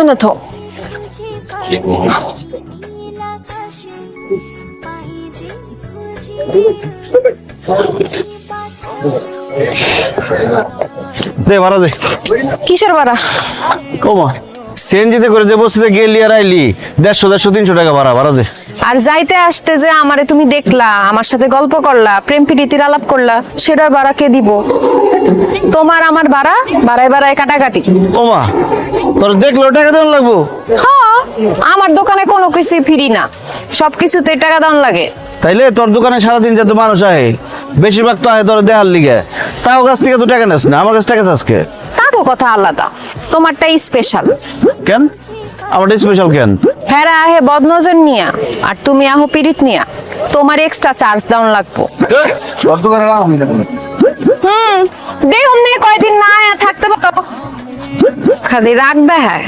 এনে তো দে ভাড়া দে। কিসের ভাড়া? কমা। সিএনজিতে করে যে বসতে গেলি আর আইলি দেড়শো দেড়শো তিনশো টাকা ভাড়া ভাড়া দে। আর যাইতে আসতে যে আমারে তুমি দেখলা আমার সাথে গল্প করলা প্রেম প্রীতির আলাপ করলা সেটার ভাড়া কে দিব? তোমার আমার ভাড়া? বাড়ায় বাড়ায় কাটাকাটি। ওমা তোর দেখল টাকা দেওয়ার লাগবো? হ্যাঁ আমার দোকানে কোনো কিছুই ফ্রি না। সব কিছুতে টাকা দেওয়ান লাগে। তাইলে তোর দোকানে সারাদিন যত মানুষ আহে বেশিরভাগ তো আহে তোর দেহার লিগে। তাও কাছ থেকে তো টাকা নেস না আমার কাছে টাকা আজকে তারও কথা আলাদা। তোমারটাই স্পেশাল কেন? আমার স্পেশাল কেন? হেরা আহে বদনজর নিয়া আর তুমি আহো পিরিত নিয়া। তোমার এক্সট্রা চার্জ দেওয়ান লাগবো। হুম দেহ কয়দিন না আয়া থাকতে পারো খালি রাগ দেখায়